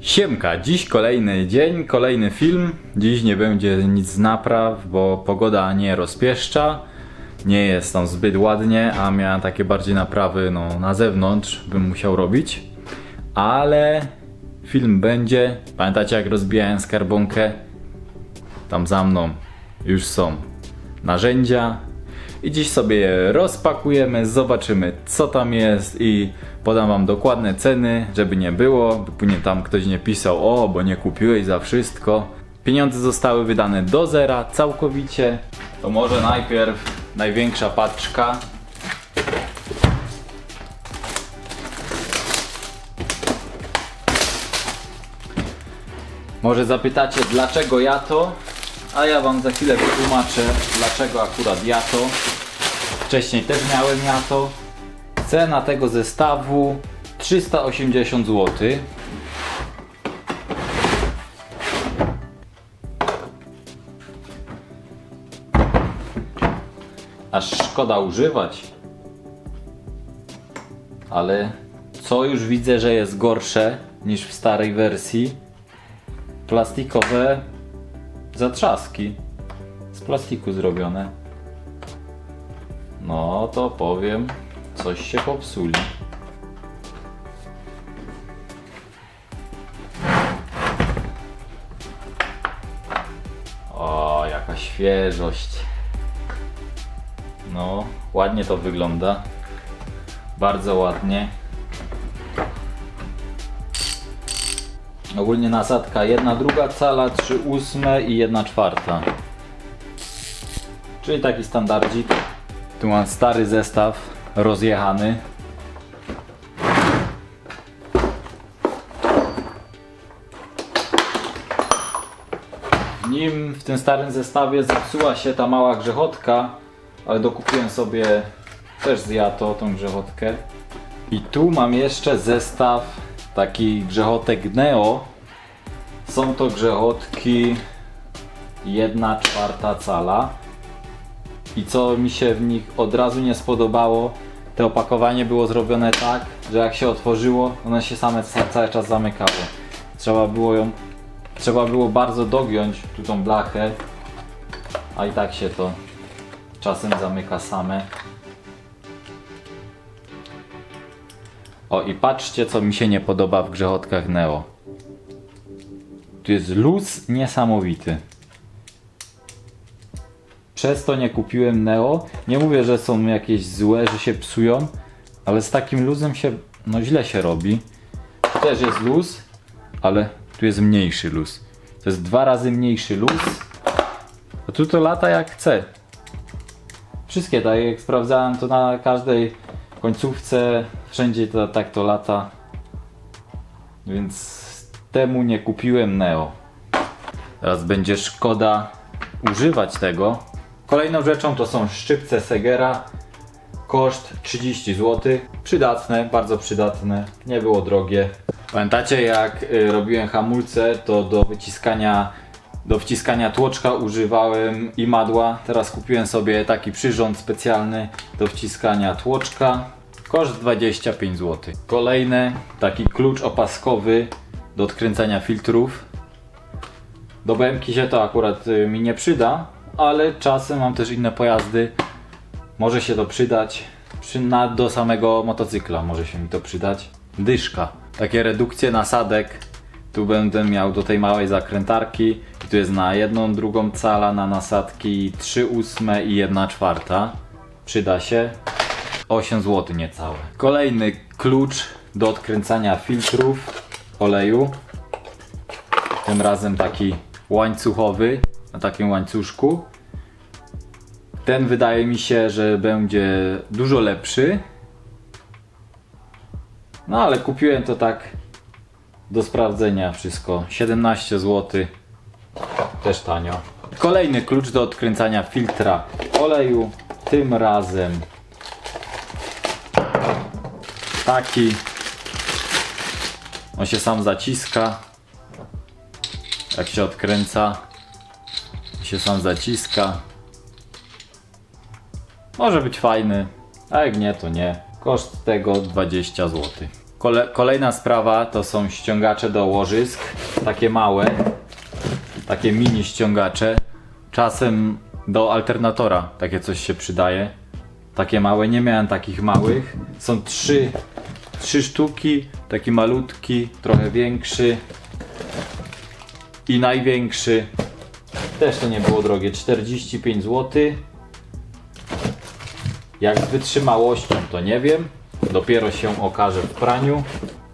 Siemka, dziś kolejny dzień, kolejny film. Dziś nie będzie nic z napraw, bo pogoda nie rozpieszcza. Nie jest tam zbyt ładnie, a miałem takie bardziej naprawy no, na zewnątrz, bym musiał robić. Ale film będzie. Pamiętacie jak rozbijałem skarbonkę? Tam za mną już są narzędzia. I dziś sobie je rozpakujemy, zobaczymy co tam jest i podam wam dokładne ceny, żeby nie było, by później tam ktoś nie pisał, o, bo nie kupiłeś za wszystko. Pieniądze zostały wydane do zera całkowicie. To może najpierw największa paczka. Może zapytacie, dlaczego ja to? A ja wam za chwilę wytłumaczę, dlaczego akurat ja to. Wcześniej też miałem ja to. Cena tego zestawu 380 zł. Aż szkoda używać. Ale co już widzę, że jest gorsze niż w starej wersji? Plastikowe zatrzaski. Z plastiku zrobione. No to powiem, coś się popsuli. O, jaka świeżość. No, ładnie to wygląda. Bardzo ładnie. Ogólnie nasadka jedna druga cala, trzy ósme i jedna czwarta. Czyli taki standardzik. Tu mam stary zestaw rozjechany. W nim, w tym starym zestawie zepsuła się ta mała grzechotka, ale dokupiłem sobie też z Jato tą grzechotkę. I tu mam jeszcze zestaw takich grzechotek Neo. Są to grzechotki 1 czwarta cala. I co mi się w nich od razu nie spodobało, to opakowanie było zrobione tak, że jak się otworzyło, one się same ca- cały czas zamykały. Trzeba było ją, trzeba było bardzo dogiąć tu tą blachę, a i tak się to czasem zamyka same. O i patrzcie co mi się nie podoba w grzechotkach Neo. Tu jest luz niesamowity. Przez to nie kupiłem Neo. Nie mówię, że są jakieś złe, że się psują, ale z takim luzem się, no źle się robi. Tu też jest luz, ale tu jest mniejszy luz. To jest dwa razy mniejszy luz. A tu to lata jak chce. Wszystkie tak jak sprawdzałem to na każdej końcówce, wszędzie to, tak to lata. Więc temu nie kupiłem Neo. Teraz będzie szkoda używać tego. Kolejną rzeczą to są szczypce Segera. Koszt 30 zł. Przydatne, bardzo przydatne. Nie było drogie. Pamiętacie jak y, robiłem hamulce, to do wyciskania do wciskania tłoczka używałem imadła. Teraz kupiłem sobie taki przyrząd specjalny do wciskania tłoczka. Koszt 25 zł. Kolejny taki klucz opaskowy do odkręcania filtrów. Do BMK się to akurat y, mi nie przyda, ale czasem mam też inne pojazdy. Może się to przydać. Przy, na, do samego motocykla może się mi to przydać. Dyszka. Takie redukcje nasadek. Tu będę miał do tej małej zakrętarki. I tu jest na jedną, drugą cala na nasadki 3 ósme i 1 czwarta. Przyda się. 8 zł niecałe. Kolejny klucz do odkręcania filtrów oleju. Tym razem taki łańcuchowy, na takim łańcuszku. Ten wydaje mi się, że będzie dużo lepszy. No ale kupiłem to tak do sprawdzenia wszystko. 17 zł. Też tanio. Kolejny klucz do odkręcania filtra oleju. Tym razem taki. On się sam zaciska. Jak się odkręca, się sam zaciska. Może być fajny, a jak nie, to nie. Koszt tego 20 zł. Kole, kolejna sprawa to są ściągacze do łożysk. Takie małe, takie mini ściągacze. Czasem do alternatora takie coś się przydaje. Takie małe, nie miałem takich małych. Są trzy, trzy sztuki, taki malutki, trochę większy i największy. Też to nie było drogie, 45 zł. Jak z wytrzymałością to nie wiem. Dopiero się okaże w praniu.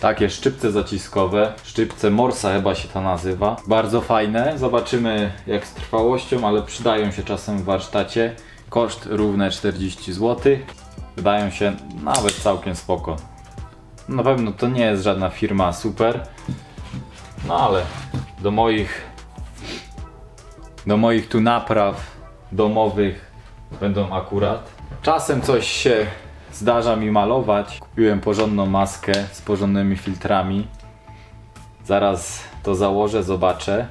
Takie szczypce zaciskowe, szczypce Morsa chyba się to nazywa. Bardzo fajne. Zobaczymy jak z trwałością, ale przydają się czasem w warsztacie. Koszt równe 40 zł. Wydają się nawet całkiem spoko. Na pewno to nie jest żadna firma super. No ale do moich do moich tu napraw domowych będą akurat. Czasem coś się zdarza mi malować. Kupiłem porządną maskę z porządnymi filtrami. Zaraz to założę, zobaczę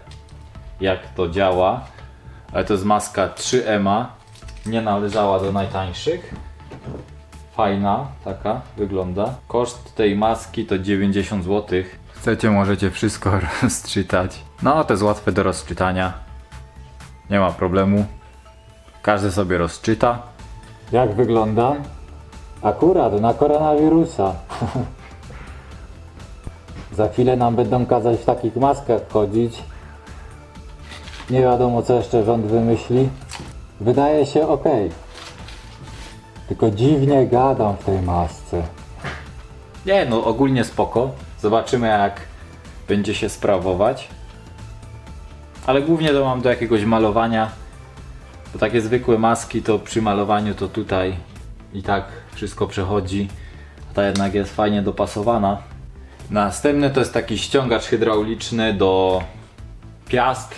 jak to działa. Ale to jest maska 3EMA. Nie należała do najtańszych. Fajna taka wygląda. Koszt tej maski to 90 zł. Chcecie, możecie wszystko rozczytać. No, to jest łatwe do rozczytania. Nie ma problemu. Każdy sobie rozczyta. Jak wygląda? Akurat na koronawirusa. Za chwilę nam będą kazać w takich maskach chodzić. Nie wiadomo co jeszcze rząd wymyśli. Wydaje się ok. Tylko dziwnie gadam w tej masce. Nie no, ogólnie spoko. Zobaczymy jak będzie się sprawować. Ale głównie to mam do jakiegoś malowania. Bo takie zwykłe maski to przy malowaniu to tutaj i tak wszystko przechodzi. A ta jednak jest fajnie dopasowana. Następny to jest taki ściągacz hydrauliczny do piast.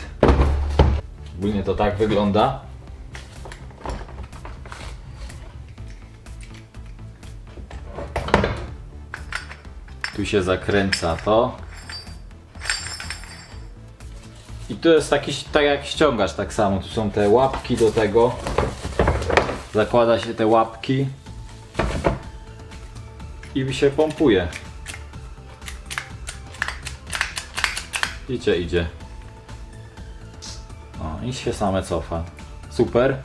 Ogólnie to tak wygląda. Tu się zakręca to. I tu jest taki, tak jak ściągasz tak samo. Tu są te łapki do tego. Zakłada się te łapki. I się pompuje. Idzie, idzie. O, i się same cofa. Super.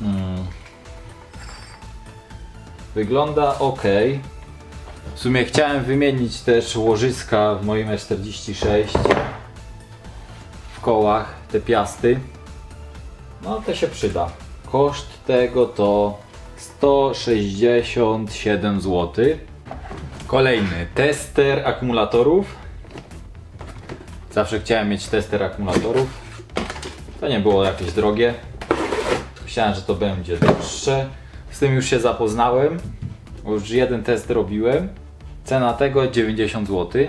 Mm. Wygląda ok. W sumie chciałem wymienić też łożyska w moim E46 w kołach, te piasty. No to się przyda. Koszt tego to 167 zł. Kolejny tester akumulatorów. Zawsze chciałem mieć tester akumulatorów. To nie było jakieś drogie. Myślałem, że to będzie droższe. Z tym już się zapoznałem. Już jeden test robiłem. Cena tego 90 zł.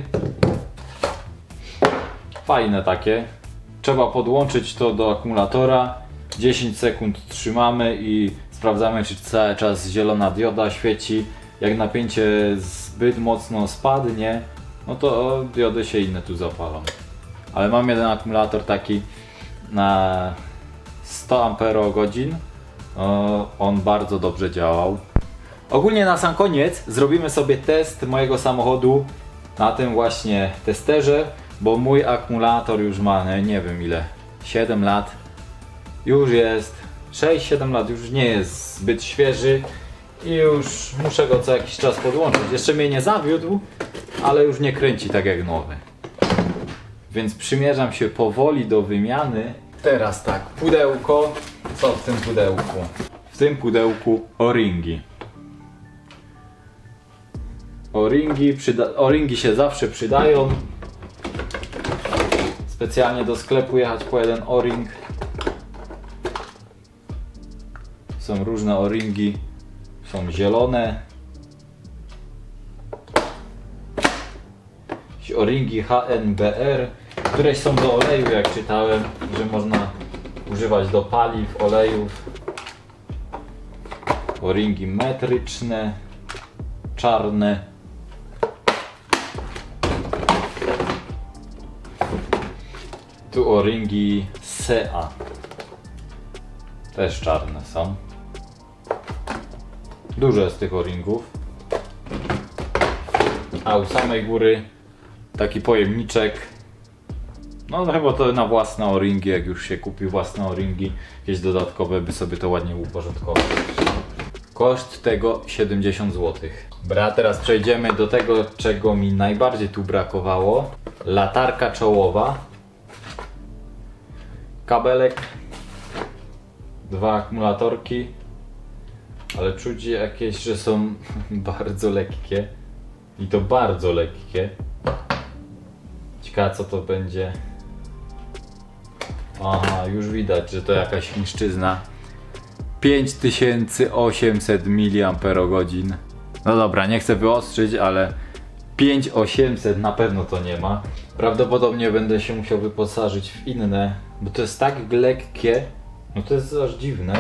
Fajne takie. Trzeba podłączyć to do akumulatora. 10 sekund trzymamy i sprawdzamy, czy cały czas zielona dioda świeci. Jak napięcie zbyt mocno spadnie, no to diody się inne tu zapalą. Ale mam jeden akumulator taki na 100 Ah. On bardzo dobrze działał. Ogólnie na sam koniec zrobimy sobie test mojego samochodu na tym właśnie testerze, bo mój akumulator już ma nie, nie wiem ile, 7 lat. Już jest 6-7 lat, już nie jest zbyt świeży i już muszę go co jakiś czas podłączyć. Jeszcze mnie nie zawiódł, ale już nie kręci tak jak nowy. Więc przymierzam się powoli do wymiany. Teraz tak, pudełko. Co w tym pudełku? W tym pudełku o-ringi. O-ringi, o-ringi się zawsze przydają. Specjalnie do sklepu jechać po jeden o-ring. Są różne o-ringi. Są zielone. Jakieś O-ringi HNBR. Któreś są do oleju, jak czytałem, że można używać do paliw, olejów. O-ringi metryczne, czarne. O-ringi SEA. Też czarne są. Dużo jest tych o-ringów. A u samej góry taki pojemniczek. No chyba to na własne o-ringi, jak już się kupi własne o-ringi, jakieś dodatkowe, by sobie to ładnie uporządkować. Koszt tego 70 zł. Bra, teraz przejdziemy do tego, czego mi najbardziej tu brakowało. Latarka czołowa. Kabelek. Dwa akumulatorki. Ale czuć jakieś, że są bardzo lekkie. I to bardzo lekkie. Ciekawe co to będzie. Aha, już widać, że to jakaś chińszczyzna. 5800 mAh. No dobra, nie chcę wyostrzyć, ale 5800 na pewno to nie ma. Prawdopodobnie będę się musiał wyposażyć w inne, bo to jest tak lekkie. No to jest aż dziwne.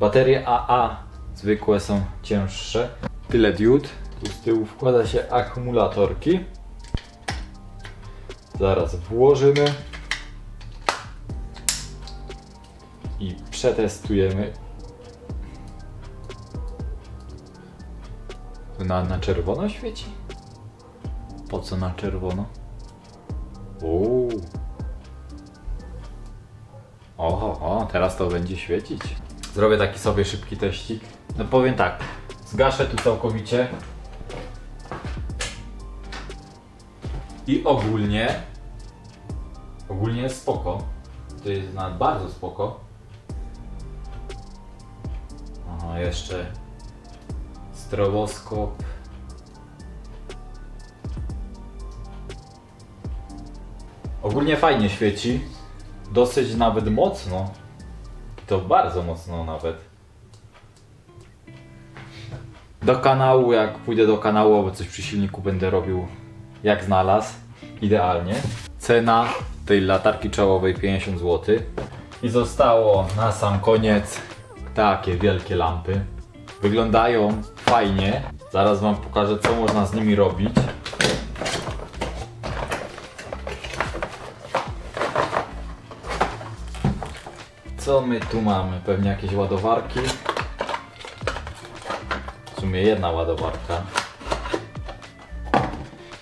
Baterie AA zwykłe są cięższe. Tyle diod. Tu z tyłu wkłada się akumulatorki. Zaraz włożymy. I przetestujemy. Na, na czerwono świeci? Po co na czerwono? Uuu. Oho, o, teraz to będzie świecić. Zrobię taki sobie szybki teścik. No powiem tak, zgaszę tu całkowicie. I ogólnie, ogólnie jest spoko. To jest nawet bardzo spoko. Aha, jeszcze stroboskop. Ogólnie fajnie świeci. Dosyć nawet mocno. To bardzo mocno nawet. Do kanału, jak pójdę do kanału albo coś przy silniku będę robił jak znalazł. Idealnie. Cena tej latarki czołowej 50 zł. I zostało na sam koniec takie wielkie lampy. Wyglądają fajnie. Zaraz wam pokażę co można z nimi robić. Co my tu mamy? Pewnie jakieś ładowarki. W sumie jedna ładowarka.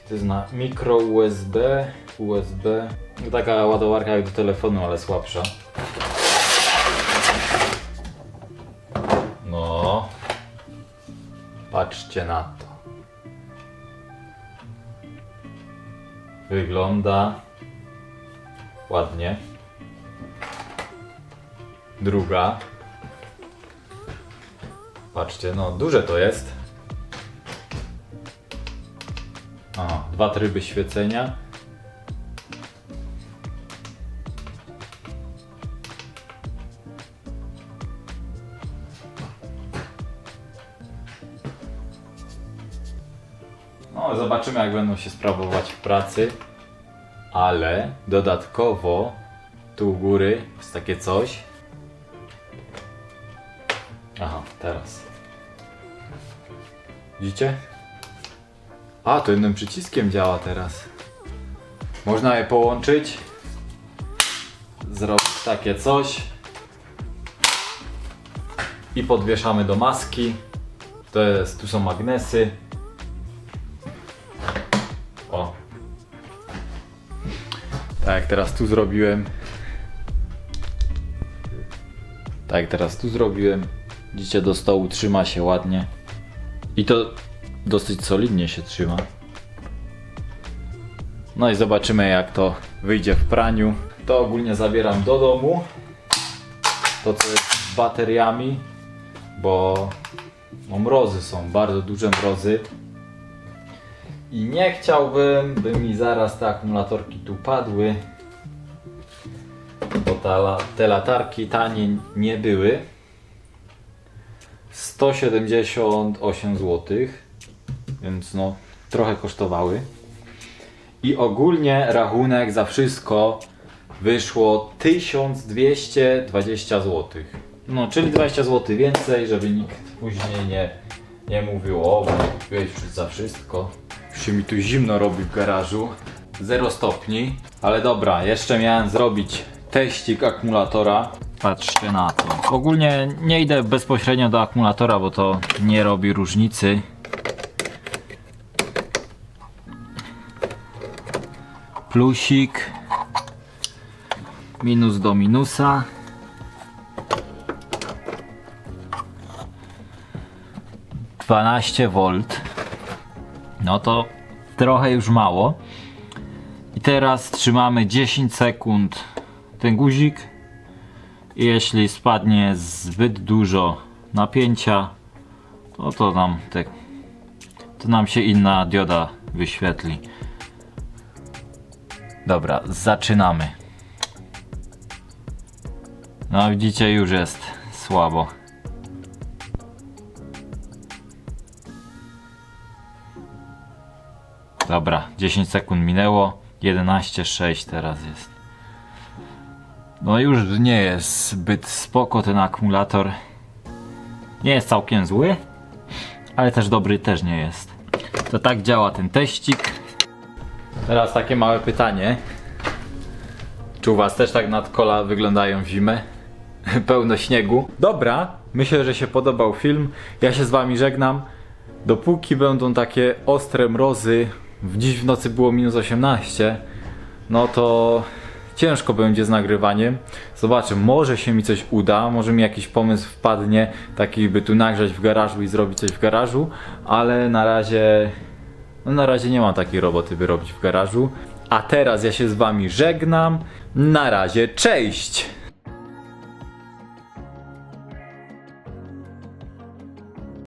To jest na mikro USB, USB. No taka ładowarka jak do telefonu, ale słabsza. No. Patrzcie na to. Wygląda ładnie. Druga. Patrzcie, no duże to jest. Aha, dwa tryby świecenia. No, zobaczymy jak będą się sprawować w pracy. Ale dodatkowo tu u góry jest takie coś. Widzicie? A, to jednym przyciskiem działa teraz. Można je połączyć. Zrobić takie coś. I podwieszamy do maski. To jest, tu są magnesy. O. Tak teraz tu zrobiłem. Tak teraz tu zrobiłem. Widzicie, do stołu trzyma się ładnie. I to dosyć solidnie się trzyma. No i zobaczymy jak to wyjdzie w praniu. To ogólnie zabieram do domu. To co jest z bateriami, bo no mrozy są, bardzo duże mrozy. I nie chciałbym, by mi zaraz te akumulatorki tu padły. Bo ta, te latarki tanie nie były. 178 zł, więc no trochę kosztowały. I ogólnie rachunek za wszystko wyszło 1220 zł. No, czyli 20 zł więcej, żeby nikt później nie, nie mówił, o, bo kupiłeś za wszystko. Już się mi tu zimno robi w garażu. 0 stopni, ale dobra, jeszcze miałem zrobić teścik akumulatora. Patrzcie na to. Ogólnie nie idę bezpośrednio do akumulatora, bo to nie robi różnicy. Plusik. Minus do minusa. Dwanaście V. No to trochę już mało. I teraz trzymamy 10 sekund ten guzik. Jeśli spadnie zbyt dużo napięcia, to to nam te, to nam się inna dioda wyświetli. Dobra, zaczynamy. No widzicie, już jest słabo. Dobra, 10 sekund minęło. 11.6 teraz jest. No już nie jest zbyt spoko ten akumulator. Nie jest całkiem zły, ale też dobry też nie jest. To tak działa ten teścik. Teraz takie małe pytanie. Czy u was też tak nadkola wyglądają w zimę? Pełno śniegu. Dobra, myślę, że się podobał film. Ja się z wami żegnam. Dopóki będą takie ostre mrozy, dziś w nocy było minus 18, no to ciężko będzie z nagrywaniem. Zobaczę, może się mi coś uda, może mi jakiś pomysł wpadnie, taki by tu nagrzać w garażu i zrobić coś w garażu, ale na razie, no na razie nie mam takiej roboty, by robić w garażu. A teraz ja się z wami żegnam. Na razie, cześć!